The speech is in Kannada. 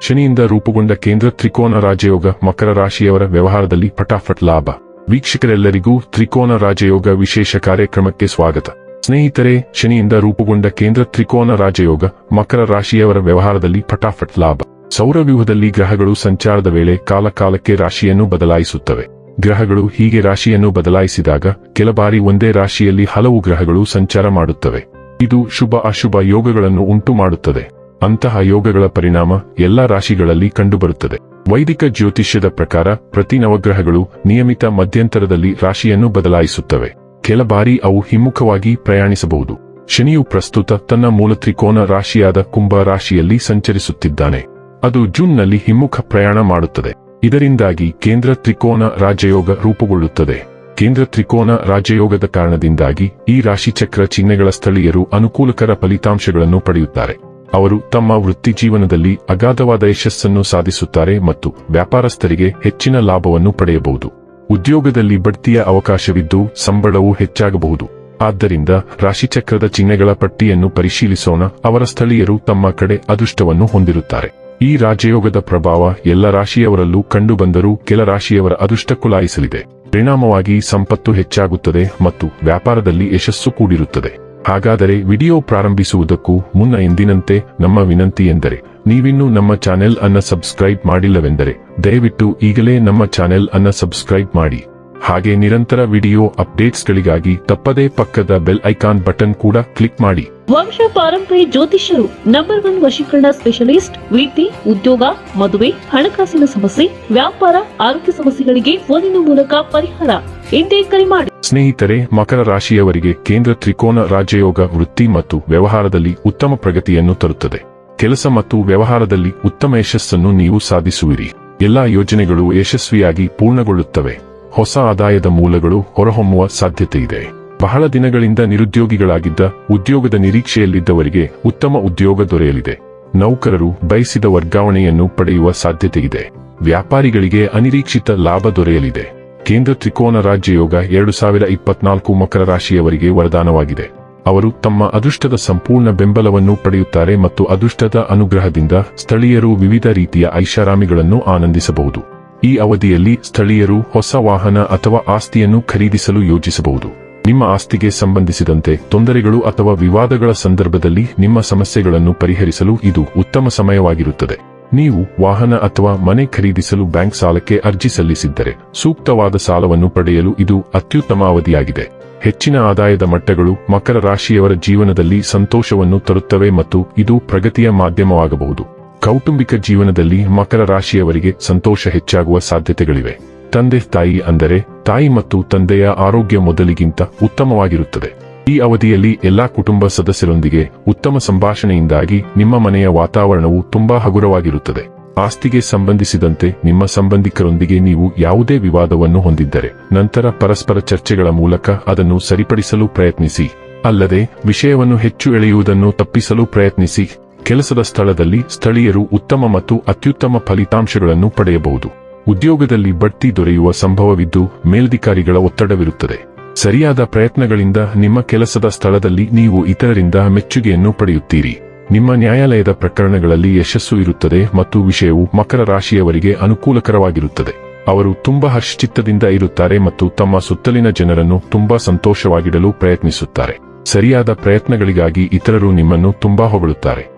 ಶನಿಯಿಂದ ರೂಪುಗೊಂಡ ಕೇಂದ್ರ ತ್ರಿಕೋನ ರಾಜಯೋಗ ಮಕರ ರಾಶಿಯವರ ವ್ಯವಹಾರದಲ್ಲಿ ಪಟಾಫಟ್ ಲಾಭ. ವೀಕ್ಷಕರೆಲ್ಲರಿಗೂ ತ್ರಿಕೋನ ರಾಜಯೋಗ ವಿಶೇಷ ಕಾರ್ಯಕ್ರಮಕ್ಕೆ ಸ್ವಾಗತ. ಸ್ನೇಹಿತರೆ, ಶನಿಯಿಂದ ರೂಪುಗೊಂಡ ಕೇಂದ್ರ ತ್ರಿಕೋನ ರಾಜಯೋಗ ಮಕರ ರಾಶಿಯವರ ವ್ಯವಹಾರದಲ್ಲಿ ಪಟಾಫಟ್ ಲಾಭ. ಸೌರವ್ಯೂಹದಲ್ಲಿ ಗ್ರಹಗಳು ಸಂಚಾರದ ವೇಳೆ ಕಾಲಕಾಲಕ್ಕೆ ರಾಶಿಯನ್ನು ಬದಲಾಯಿಸುತ್ತವೆ. ಗ್ರಹಗಳು ಹೀಗೆ ರಾಶಿಯನ್ನು ಬದಲಾಯಿಸಿದಾಗ ಕೆಲ ಬಾರಿ ಒಂದೇ ರಾಶಿಯಲ್ಲಿ ಹಲವು ಗ್ರಹಗಳು ಸಂಚಾರ ಮಾಡುತ್ತವೆ. ಇದು ಶುಭ ಅಶುಭ ಯೋಗಗಳನ್ನು ಉಂಟು ಮಾಡುತ್ತದೆ ಅಂತಹ ಯೋಗಗಳ ಪರಿಣಾಮ ಎಲ್ಲಾ ರಾಶಿಗಳಲ್ಲಿ ಕಂಡುಬರುತ್ತದೆ. ವೈದಿಕ ಜ್ಯೋತಿಷ್ಯದ ಪ್ರಕಾರ ಪ್ರತಿ ನವಗ್ರಹಗಳು ನಿಯಮಿತ ಮಧ್ಯಂತರದಲ್ಲಿ ರಾಶಿಯನ್ನು ಬದಲಾಯಿಸುತ್ತವೆ. ಕೆಲ ಬಾರಿ ಅವು ಹಿಮ್ಮುಖವಾಗಿ ಪ್ರಯಾಣಿಸಬಹುದು. ಶನಿಯು ಪ್ರಸ್ತುತ ತನ್ನ ಮೂಲ ತ್ರಿಕೋನ ರಾಶಿಯಾದ ಕುಂಭ ರಾಶಿಯಲ್ಲಿ ಸಂಚರಿಸುತ್ತಿದ್ದಾನೆ. ಅದು ಜೂನ್ನಲ್ಲಿ ಹಿಮ್ಮುಖ ಪ್ರಯಾಣ ಮಾಡುತ್ತದೆ. ಇದರಿಂದಾಗಿ ಕೇಂದ್ರ ತ್ರಿಕೋನ ರಾಜಯೋಗ ರೂಪುಗೊಳ್ಳುತ್ತದೆ. ಕೇಂದ್ರ ತ್ರಿಕೋನ ರಾಜಯೋಗದ ಕಾರಣದಿಂದಾಗಿ ಈ ರಾಶಿಚಕ್ರ ಚಿಹ್ನೆಗಳ ಸ್ಥಳೀಯರು ಅನುಕೂಲಕರ ಫಲಿತಾಂಶಗಳನ್ನು ಪಡೆಯುತ್ತಾರೆ. ಅವರು ತಮ್ಮ ವೃತ್ತಿ ಜೀವನದಲ್ಲಿ ಅಗಾಧವಾದ ಯಶಸ್ಸನ್ನು ಸಾಧಿಸುತ್ತಾರೆ ಮತ್ತು ವ್ಯಾಪಾರಸ್ಥರಿಗೆ ಹೆಚ್ಚಿನ ಲಾಭವನ್ನು ಪಡೆಯಬಹುದು. ಉದ್ಯೋಗದಲ್ಲಿ ಬಡ್ತಿಯ ಅವಕಾಶವಿದ್ದು ಸಂಬಳವೂ ಹೆಚ್ಚಾಗಬಹುದು. ಆದ್ದರಿಂದ ರಾಶಿಚಕ್ರದ ಚಿಹ್ನೆಗಳ ಪಟ್ಟಿಯನ್ನು ಪರಿಶೀಲಿಸೋಣ. ಅವರ ಸ್ಥಳೀಯರು ತಮ್ಮ ಕಡೆ ಅದೃಷ್ಟವನ್ನು ಹೊಂದಿರುತ್ತಾರೆ. ಈ ರಾಜಯೋಗದ ಪ್ರಭಾವ ಎಲ್ಲ ರಾಶಿಯವರಲ್ಲೂ ಕಂಡುಬಂದರೂ ಕೆಲ ರಾಶಿಯವರ ಅದೃಷ್ಟ ಕುಲಾಯಿಸಲಿದೆ. ಪರಿಣಾಮವಾಗಿ ಸಂಪತ್ತು ಹೆಚ್ಚಾಗುತ್ತದೆ ಮತ್ತು ವ್ಯಾಪಾರದಲ್ಲಿ ಯಶಸ್ಸು ಕೂಡಿರುತ್ತದೆ. ಹಾಗಾದರೆ ವಿಡಿಯೋ ಪ್ರಾರಂಭಿಸುವುದಕ್ಕೂ ಮುನ್ನ ಎಂದಿನಂತೆ ನಮ್ಮ ವಿನಂತಿ ಎಂದರೆ, ನೀವಿನ್ನೂ ನಮ್ಮ ಚಾನೆಲ್ ಅನ್ನ ಸಬ್ಸ್ಕ್ರೈಬ್ ಮಾಡಿಲ್ಲವೆಂದರೆ, ದಯವಿಟ್ಟು ಈಗಲೇ ನಮ್ಮ ಚಾನೆಲ್ ಅನ್ನ ಸಬ್ಸ್ಕ್ರೈಬ್ ಮಾಡಿ. ಹಾಗೆ ನಿರಂತರ ವಿಡಿಯೋ ಅಪ್ಡೇಟ್ಸ್ ಗಳಿಗಾಗಿ ತಪ್ಪದೇ ಪಕ್ಕದ ಬೆಲ್ ಐಕಾನ್ ಬಟನ್ ಕೂಡ ಕ್ಲಿಕ್ ಮಾಡಿ. ವಂಶ ಪಾರಂಪರಿ ಜ್ಯೋತಿಷ್ಯರು ನಂಬರ್ ಒನ್ ವಶೀಕರಣ ಸ್ಪೆಷಲಿಸ್ಟ್ ವೃತ್ತಿ ಉದ್ಯೋಗ ಮದುವೆ ಹಣಕಾಸಿನ ಸಮಸ್ಯೆ ವ್ಯಾಪಾರ ಆರೋಗ್ಯ ಸಮಸ್ಯೆಗಳಿಗೆ ಫೋನಿನ ಮೂಲಕ ಪರಿಹಾರ ಎಂದೇ ಕರೆ ಮಾಡಿ. ಸ್ನೇಹಿತರೆ ಮಕರ ರಾಶಿಯವರಿಗೆ ಕೇಂದ್ರ ತ್ರಿಕೋನ ರಾಜ್ಯಯೋಗ ವೃತ್ತಿ ಮತ್ತು ವ್ಯವಹಾರದಲ್ಲಿ ಉತ್ತಮ ಪ್ರಗತಿಯನ್ನು ತರುತ್ತದೆ. ಕೆಲಸ ಮತ್ತು ವ್ಯವಹಾರದಲ್ಲಿ ಉತ್ತಮ ಯಶಸ್ಸನ್ನು ನೀವು ಸಾಧಿಸುವಿರಿ. ಎಲ್ಲಾ ಯೋಜನೆಗಳು ಯಶಸ್ವಿಯಾಗಿ ಪೂರ್ಣಗೊಳ್ಳುತ್ತವೆ. ಹೊಸ ಆದಾಯದ ಮೂಲಗಳು ಹೊರಹೊಮ್ಮುವ ಸಾಧ್ಯತೆ ಇದೆ. ಬಹಳ ದಿನಗಳಿಂದ ನಿರುದ್ಯೋಗಿಗಳಾಗಿದ್ದ ಉದ್ಯೋಗದ ನಿರೀಕ್ಷೆಯಲ್ಲಿದ್ದವರಿಗೆ ಉತ್ತಮ ಉದ್ಯೋಗ ದೊರೆಯಲಿದೆ. ನೌಕರರು ಬಯಸಿದ ವರ್ಗಾವಣೆಯನ್ನು ಪಡೆಯುವ ಸಾಧ್ಯತೆ ಇದೆ. ವ್ಯಾಪಾರಿಗಳಿಗೆ ಅನಿರೀಕ್ಷಿತ ಲಾಭ ದೊರೆಯಲಿದೆ. ಕೇಂದ್ರ ತ್ರಿಕೋನ ರಾಜ್ಯಯೋಗ ಎರಡು ಸಾವಿರ ಇಪ್ಪತ್ನಾಲ್ಕು ಮಕರ ರಾಶಿಯವರಿಗೆ ವರದಾನವಾಗಿದೆ. ಅವರು ತಮ್ಮ ಅದೃಷ್ಟದ ಸಂಪೂರ್ಣ ಬೆಂಬಲವನ್ನು ಪಡೆಯುತ್ತಾರೆ ಮತ್ತು ಅದೃಷ್ಟದ ಅನುಗ್ರಹದಿಂದ ಸ್ಥಳೀಯರು ವಿವಿಧ ರೀತಿಯ ಐಷಾರಾಮಿಗಳನ್ನು ಆನಂದಿಸಬಹುದು. ಈ ಅವಧಿಯಲ್ಲಿ ಸ್ಥಳೀಯರು ಹೊಸ ವಾಹನ ಅಥವಾ ಆಸ್ತಿಯನ್ನು ಖರೀದಿಸಲು ಯೋಜಿಸಬಹುದು. ನಿಮ್ಮ ಆಸ್ತಿಗೆ ಸಂಬಂಧಿಸಿದಂತೆ ತೊಂದರೆಗಳು ಅಥವಾ ವಿವಾದಗಳ ಸಂದರ್ಭದಲ್ಲಿ ನಿಮ್ಮ ಸಮಸ್ಯೆಗಳನ್ನು ಪರಿಹರಿಸಲು ಇದು ಉತ್ತಮ ಸಮಯವಾಗಿರುತ್ತದೆ. ನೀವು ವಾಹನ ಅಥವಾ ಮನೆ ಖರೀದಿಸಲು ಬ್ಯಾಂಕ್ ಸಾಲಕ್ಕೆ ಅರ್ಜಿ ಸಲ್ಲಿಸಿದ್ದರೆ ಸೂಕ್ತವಾದ ಸಾಲವನ್ನು ಪಡೆಯಲು ಇದು ಅತ್ಯುತ್ತಮ ಅವಧಿಯಾಗಿದೆ. ಹೆಚ್ಚಿನ ಆದಾಯದ ಮಟ್ಟಗಳು ಮಕರ ರಾಶಿಯವರ ಜೀವನದಲ್ಲಿ ಸಂತೋಷವನ್ನು ತರುತ್ತವೆ ಮತ್ತು ಇದು ಪ್ರಗತಿಯ ಮಾಧ್ಯಮವಾಗಬಹುದು. ಕೌಟುಂಬಿಕ ಜೀವನದಲ್ಲಿ ಮಕರ ರಾಶಿಯವರಿಗೆ ಸಂತೋಷ ಹೆಚ್ಚಾಗುವ ಸಾಧ್ಯತೆಗಳಿವೆ. ತಂದೆ ತಾಯಿ ಅಂದರೆ ತಾಯಿ ಮತ್ತು ತಂದೆಯ ಆರೋಗ್ಯ ಮೊದಲಿಗಿಂತ ಉತ್ತಮವಾಗಿರುತ್ತದೆ. ಈ ಅವಧಿಯಲ್ಲಿ ಎಲ್ಲಾ ಕುಟುಂಬ ಸದಸ್ಯರೊಂದಿಗೆ ಉತ್ತಮ ಸಂಭಾಷಣೆಯಿಂದಾಗಿ ನಿಮ್ಮ ಮನೆಯ ವಾತಾವರಣವು ತುಂಬಾ ಹಗುರವಾಗಿರುತ್ತದೆ. ಆಸ್ತಿಗೆ ಸಂಬಂಧಿಸಿದಂತೆ ನಿಮ್ಮ ಸಂಬಂಧಿಕರೊಂದಿಗೆ ನೀವು ಯಾವುದೇ ವಿವಾದವನ್ನು ಹೊಂದಿದ್ದರೆ ನಂತರ ಪರಸ್ಪರ ಚರ್ಚೆಗಳ ಮೂಲಕ ಅದನ್ನು ಸರಿಪಡಿಸಲು ಪ್ರಯತ್ನಿಸಿ. ಅಲ್ಲದೆ ವಿಷಯವನ್ನು ಹೆಚ್ಚು ಎಳೆಯುವುದನ್ನು ತಪ್ಪಿಸಲು ಪ್ರಯತ್ನಿಸಿ. ಕೆಲಸದ ಸ್ಥಳದಲ್ಲಿ ಸ್ಥಳೀಯರು ಉತ್ತಮ ಮತ್ತು ಅತ್ಯುತ್ತಮ ಫಲಿತಾಂಶಗಳನ್ನು ಪಡೆಯಬಹುದು. ಉದ್ಯೋಗದಲ್ಲಿ ಬಡ್ತಿ ದೊರೆಯುವ ಸಂಭವವಿದ್ದು ಮೇಲಧಿಕಾರಿಗಳ ಒತ್ತಡವಿರುತ್ತದೆ. ಸರಿಯಾದ ಪ್ರಯತ್ನಗಳಿಂದ ನಿಮ್ಮ ಕೆಲಸದ ಸ್ಥಳದಲ್ಲಿ ನೀವು ಇತರರಿಂದ ಮೆಚ್ಚುಗೆಯನ್ನು ಪಡೆಯುತ್ತೀರಿ. ನಿಮ್ಮ ನ್ಯಾಯಾಲಯದ ಪ್ರಕರಣಗಳಲ್ಲಿ ಯಶಸ್ಸು ಇರುತ್ತದೆ ಮತ್ತು ವಿಷಯವು ಮಕರ ರಾಶಿಯವರಿಗೆ ಅನುಕೂಲಕರವಾಗಿರುತ್ತದೆ. ಅವರು ತುಂಬಾ ಹರ್ಷಚಿತ್ತದಿಂದ ಇರುತ್ತಾರೆ ಮತ್ತು ತಮ್ಮ ಸುತ್ತಲಿನ ಜನರನ್ನು ತುಂಬಾ ಸಂತೋಷವಾಗಿಡಲು ಪ್ರಯತ್ನಿಸುತ್ತಾರೆ. ಸರಿಯಾದ ಪ್ರಯತ್ನಗಳಿಗಾಗಿ ಇತರರು ನಿಮ್ಮನ್ನು ತುಂಬಾ ಹೊಗಳುತ್ತಾರೆ.